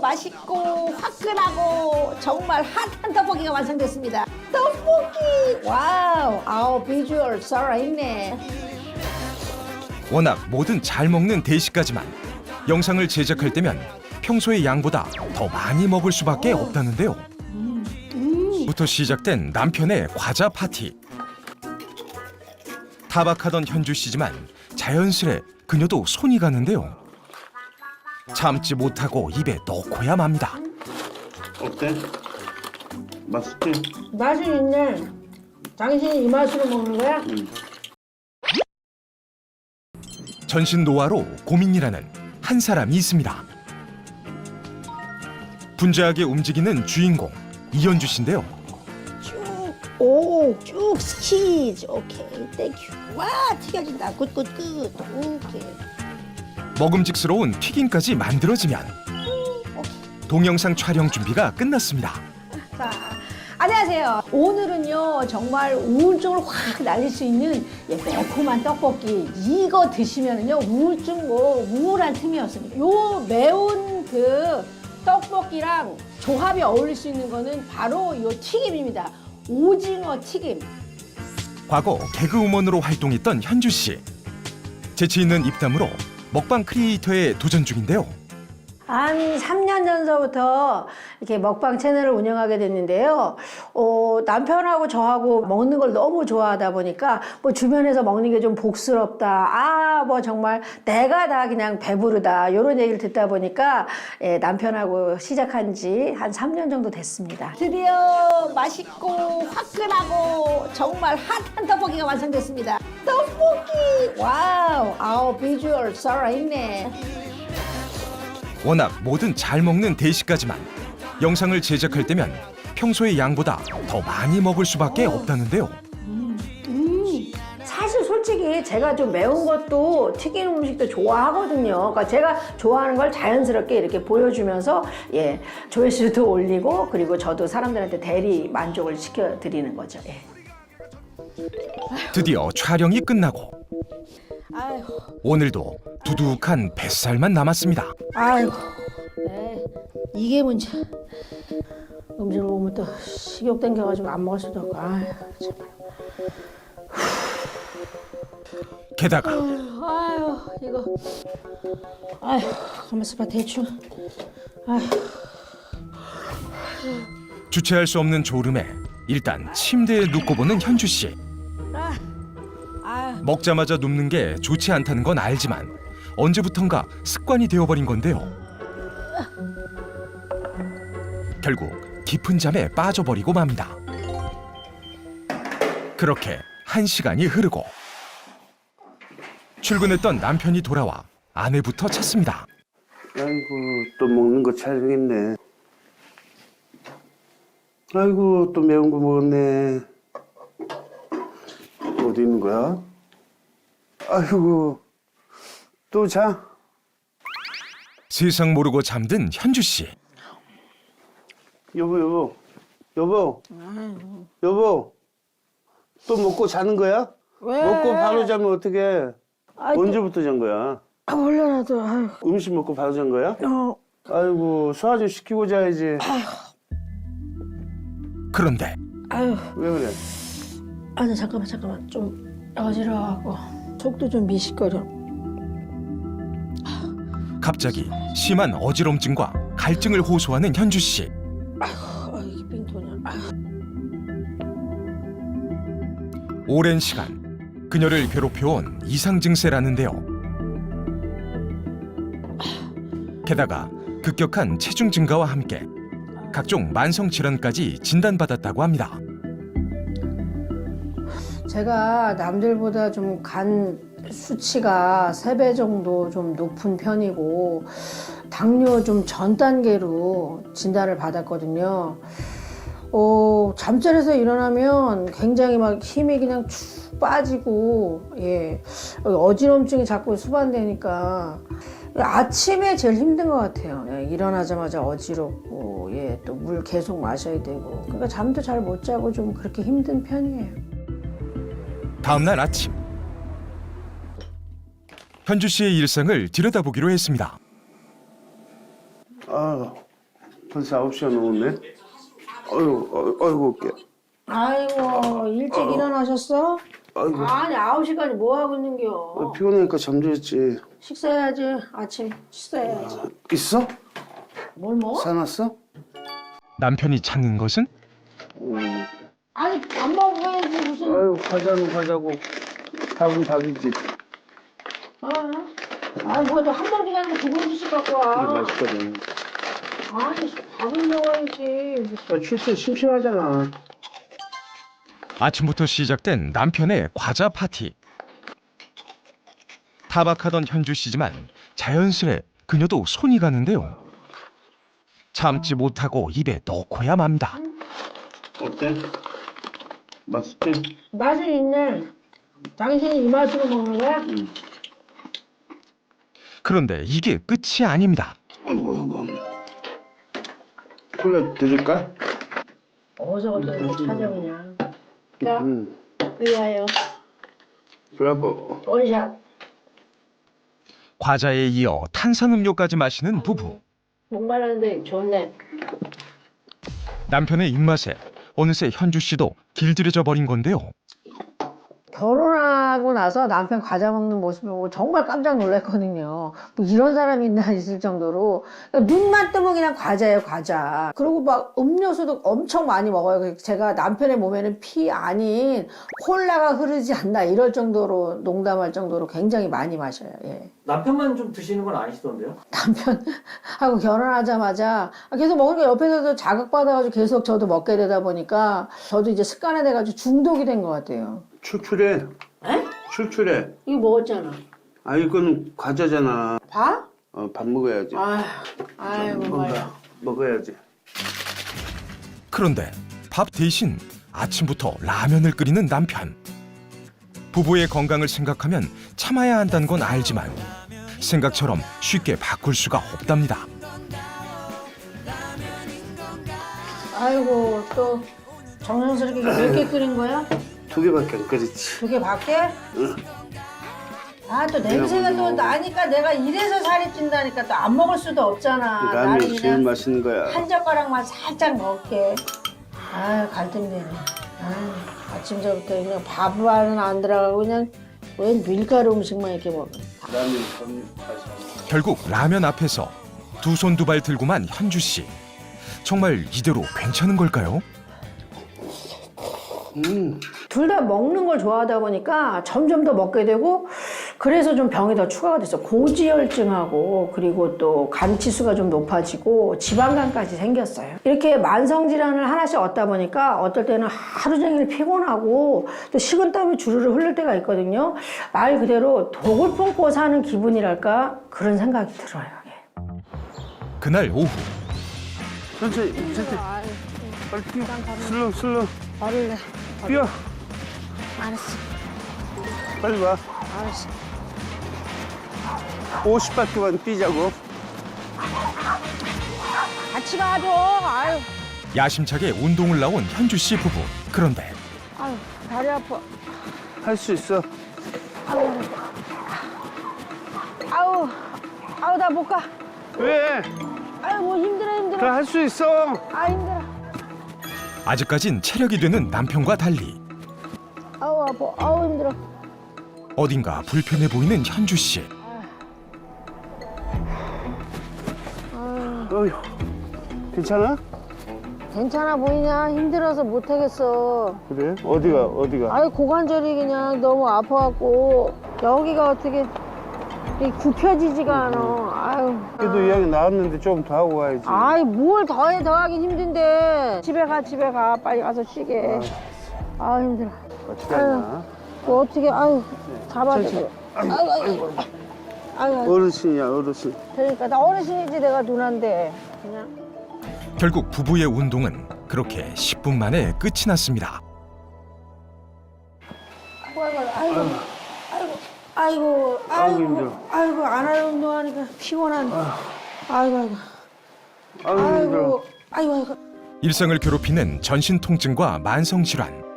맛있고 화끈하고 정말 핫한 떡볶이가 완성됐습니다. 떡볶이! 와우! 아우, 비주얼 살아있네. 워낙 뭐든 잘 먹는 대식까지만 영상을 제작할 때면 평소의 양보다 더 많이 먹을 수밖에 없다는데요. 부터 시작된 남편의 과자 파티. 타박하던 현주 씨지만 자연스레 그녀도 손이 가는데요. 참지 못하고 입에 넣고야 맙니다. 어때? 맛있지? 맛이 있네. 당신이 이 맛으로 먹는 거야? 전신 노화로 고민이라는 한 사람이 있습니다. 분주하게 움직이는 주인공 이현주 씨인데요. 쭉, 오, 쭉 스키즈. 오케이, 땡큐. 와, 튀겨진다. 굿, 굿, 굿. 오케이. 먹음직스러운 튀김까지 만들어지면 동영상 촬영 준비가 끝났습니다. 자, 안녕하세요. 오늘은요, 정말 우울증을 확 날릴 수 있는 예, 매콤한 떡볶이. 이거 드시면은요, 우울증 뭐, 우울한 틈이 없습니다. 요 매운 그 떡볶이랑 조합이 어울릴 수 있는 거는 바로 요 튀김입니다. 오징어 튀김. 과거 개그우먼으로 활동했던 현주 씨. 재치 있는 입담으로 먹방 크리에이터에 도전 중인데요. 한 3년 전서부터 이렇게 먹방 채널을 운영하게 됐는데요. 어, 남편하고 저하고 먹는 걸 너무 좋아하다 보니까 뭐 주변에서 먹는 게 좀 복스럽다. 아, 뭐 정말 내가 다 그냥 배부르다. 이런 얘기를 듣다 보니까 예, 남편하고 시작한 지 한 3년 정도 됐습니다. 드디어 맛있고 화끈하고 정말 핫한 떡볶이가 완성됐습니다. 떡볶이! 와우! 아우, 비주얼 살아있네. 워낙 뭐든 잘 먹는 대식까지만 영상을 제작할 때면 평소의 양보다 더 많이 먹을 수밖에 없다는데요. 사실 솔직히 제가 좀 매운 것도 튀긴 음식도 좋아하거든요. 그러니까 제가 좋아하는 걸 자연스럽게 이렇게 보여주면서 예 조회수도 올리고 그리고 저도 사람들한테 대리 만족을 시켜드리는 거죠. 예. 드디어 촬영이 끝나고 아유, 오늘도 두둑한 뱃살만 남았습니다. 아유, 네, 이게 문제. 음식을 보면 또 식욕 땡겨가지고 안 먹을 수도 없고, 아유, 정말. 게다가 아유, 이거. 아유, 가만 있어 봐, 대충. 아유. 주체할 수 없는 졸음에 일단 침대에 눕고 보는 현주 씨. 먹자마자 눕는 게 좋지 않다는 건 알지만 언제부턴가 습관이 되어버린 건데요. 결국 깊은 잠에 빠져버리고 맙니다. 그렇게 한 시간이 흐르고 출근했던 남편이 돌아와 아내부터 찾습니다. 아이고 또 먹는 거 촬영했네. 아이고 또 매운 거 먹었네. 어디 있는 거야? 아이고 또 자. 세상 모르고 잠든 현주 씨. 여보 여보 여보 여보 또 먹고 자는 거야? 왜? 먹고 바로 자면? 아이, 또- 언제부터 잔 거야? 아, 몰라, 나도. 아유. 음식 먹고 바로 잔 거야? 어, 아이고 소화 좀 시키고 자야지. 그런데 아유. 왜 그래? 아니, 잠깐만, 잠깐만. 좀 어지러워하고. 속도 좀 미식거려. 갑자기 심한 어지럼증과 갈증을 호소하는 현주 씨. 아, 이게. 오랜 시간 그녀를 괴롭혀온 이상 증세라는데요. 게다가 급격한 체중 증가와 함께 각종 만성 질환까지 진단받았다고 합니다. 제가 남들보다 좀 간 수치가 세배 정도 좀 높은 편이고 당뇨 좀 전 단계로 진단을 받았거든요. 어, 잠자리에서 일어나면 굉장히 막 힘이 그냥 축 빠지고 예 어지럼증이 자꾸 수반되니까 아침에 제일 힘든 것 같아요. 예, 일어나자마자 어지럽고 예, 또 물 계속 마셔야 되고 그러니까 잠도 잘 못 자고 좀 그렇게 힘든 편이에요. 다음 날 아침 현주 씨의 일상을 들여다보기로 했습니다. 아 벌써 9시가 넘었네. 어이구, 어, 어이구, 깨. 아이고 일찍 어. 일어나셨어? 아이고. 아니 9시까지 뭐 하고 있는겨? 어, 피곤하니까 잠들었지. 식사해야지 아침 식사해야지 있어? 뭘 먹어? 사놨어? 남편이 찾는 것은 음. 아니 밥 먹어야지 무슨 아유, 과자는 과자고. 밥은 밥이지. 아, 아니 뭐또 한 봉지 가지고 두 봉지씩 갖고 이게 와 맛있거든. 아니 밥을 먹어야지 아, 출세 심심하잖아. 아침부터 시작된 남편의 과자 파티. 타박하던 현주 씨지만 자연스레 그녀도 손이 가는데요. 참지 못하고 입에 넣고야 맙니다. 어때? 맛있지? 맛은 있네 당신이 이 맛으로 먹는 거야? 응. 그런데 이게 끝이 아닙니다. 아이고, 아이고. 콜라 드릴까? 어디서 어디서 찾아오냐 자 응. 위하여 브라보. 원샷 과자에 이어 탄산음료까지 마시는 부부. 목말랐는데 좋네 남편의 입맛에 어느새 현주 씨도 길들여져 버린 건데요. 결혼하고 나서 남편 과자 먹는 모습을 보고 정말 깜짝 놀랐거든요. 뭐 이런 사람이 있나 있을 정도로 그러니까 눈만 뜨면 그냥 과자예요, 과자. 그리고 막 음료수도 엄청 많이 먹어요. 그래서 제가 남편의 몸에는 피 아닌 콜라가 흐르지 않나 이럴 정도로 농담할 정도로 굉장히 많이 마셔요. 예. 남편만 좀 드시는 건 아니시던데요? 남편하고 결혼하자마자 계속 먹으니까 옆에서도 자극받아가지고 계속 저도 먹게 되다 보니까 저도 이제 습관화 돼가지고 중독이 된 것 같아요. 출출해. 에? 출출해. 이거 먹었잖아. 아, 이건 과자잖아. 밥? 어, 밥 먹어야지. 아휴, 아이고, 뭔가 뭐야. 먹어야지. 그런데 밥 대신 아침부터 라면을 끓이는 남편. 부부의 건강을 생각하면 참아야 한다는 건 알지만 생각처럼 쉽게 바꿀 수가 없답니다. 아이고, 또 정성스럽게 몇개 끓인 거야? 두 개밖에 안 끓였지. 두 개 밖에? 아, 또 냄새가 또 나니까 내가 이래서 살이 찐다니까 또 안 먹을 수도 없잖아. 나는 라면이 제일 그냥 맛있는 거야. 한 젓가락만 살짝 먹게. 아유, 갈등되네. 아유, 아침부터 그냥 밥은 안 들어가고 그냥 웬 밀가루 음식만 이렇게 먹어. 라면 참 맛있어. 결국 라면 앞에서 두 손 두 발 들고만 현주 씨. 정말 이대로 괜찮은 걸까요? 음, 둘 다 먹는 걸 좋아하다 보니까 점점 더 먹게 되고 그래서 좀 병이 더 추가가 됐어. 고지혈증하고 그리고 또 간치수가 좀 높아지고 지방간까지 생겼어요. 이렇게 만성 질환을 하나씩 얻다 보니까 어떨 때는 하루 종일 피곤하고 또 식은땀이 주르르 흐를 때가 있거든요. 말 그대로 독을 품고 사는 기분이랄까 그런 생각이 들어요. 예. 그날 오후 천천히, 천천히. 빨리 뛰어. 슬렁. 말을 내. 뛰어. 알았어. 빨리 와. 알았어. 50바퀴만 뛰자고. 같이 가줘. 아유, 야심차게 운동을 나온 현주 씨 부부. 그런데 아유, 다리 아파. 할 수 있어. 아우, 아우 나 못 가. 왜? 아유 뭐 힘들어 힘들어. 다 할 수 있어. 아 힘들어. 아직까진 체력이 되는 남편과 달리 아파. 아우 힘들어. 어딘가 불편해 보이는 현주 씨. 어휴. 괜찮아? 괜찮아 보이냐? 힘들어서 못 하겠어. 그래? 어디가, 어디가? 아유 고관절이 그냥 너무 아파갖고 여기가 어떻게 이 굽혀지지가 않아. 아유. 그래도 이야기 나왔는데 좀 더 하고 와야지. 아이 뭘 더해 더하긴 힘든데 집에 가 집에 가 빨리 가서 쉬게. 아 힘들어. 어떻게 하냐? 뭐 어떻게 아유 잡아줘. 아이고 아이고. 아이고. 아이고. 어르신이야, 어르신. 그러니까 나 어르신이지 내가 누난데 그냥. 결국 부부의 운동은 그렇게 10분 만에 끝이 났습니다. 아이고 아이고 아이고 아이고 아이고, 아이고 힘들어. 아이고 안 하는 운동하니까 피곤한. 아이고 아이고 아유, 힘들어. 아이고 아이고 아이고. 일상을 괴롭히는 전신 통증과 만성 질환.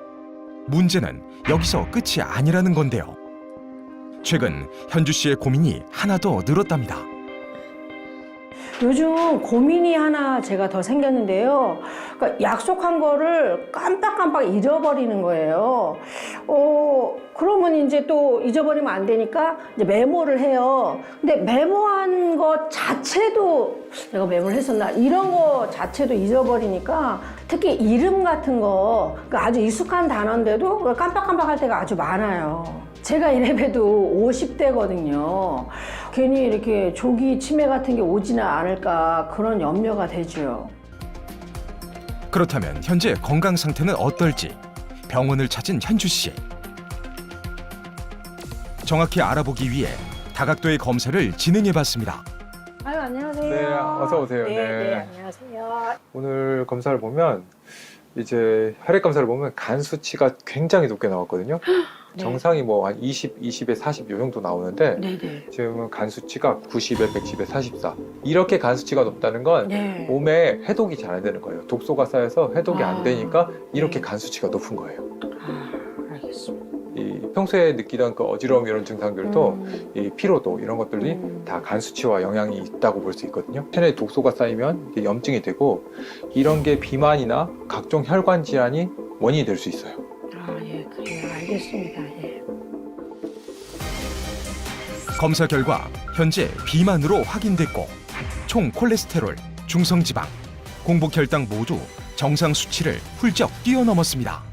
문제는 여기서 끝이 아니라는 건데요. 최근 현주 씨의 고민이 하나 더 늘었답니다. 요즘 고민이 하나 제가 더 생겼는데요. 그러니까 약속한 거를 깜빡깜빡 잊어버리는 거예요. 어, 그러면 이제 또 잊어버리면 안 되니까 이제 메모를 해요. 근데 메모한 것 자체도 내가 메모를 했었나 이런 거 자체도 잊어버리니까 특히 이름 같은 거 그러니까 아주 익숙한 단어인데도 깜빡깜빡 할 때가 아주 많아요. 제가 이래봬도 50대거든요. 괜히 이렇게 조기 치매 같은 게 오지는 않을까 그런 염려가 되죠. 그렇다면 현재 건강 상태는 어떨지 병원을 찾은 현주 씨. 정확히 알아보기 위해 다각도의 검사를 진행해 봤습니다. 아유 안녕하세요. 네, 어서 오세요. 네, 네. 네, 안녕하세요. 오늘 검사를 보면 이제 혈액 검사를 보면 간 수치가 굉장히 높게 나왔거든요. 네. 정상이 뭐 한 20, 20에 40 요 정도 나오는데 네, 네. 지금은 간 수치가 90에 110에 44. 이렇게 간 수치가 높다는 건 네. 몸에 해독이 잘 안 되는 거예요. 독소가 쌓여서 해독이 아. 안 되니까 이렇게 네. 간 수치가 높은 거예요. 아, 알겠습니다. 이 평소에 느끼던 그 어지러움 이런 증상들도 음, 이 피로도 이런 것들이 음. 다간 수치와 영향이 있다고 볼 수 있거든요. 체내에 독소가 쌓이면 염증이 되고 이런 게 비만이나 각종 혈관 질환이 원인이 될 수 있어요. 아, 예, 그래요. 알겠습니다. 예. 검사 결과 현재 비만으로 확인됐고 총 콜레스테롤, 중성지방, 공복 혈당 모두 정상 수치를 훌쩍 뛰어넘었습니다.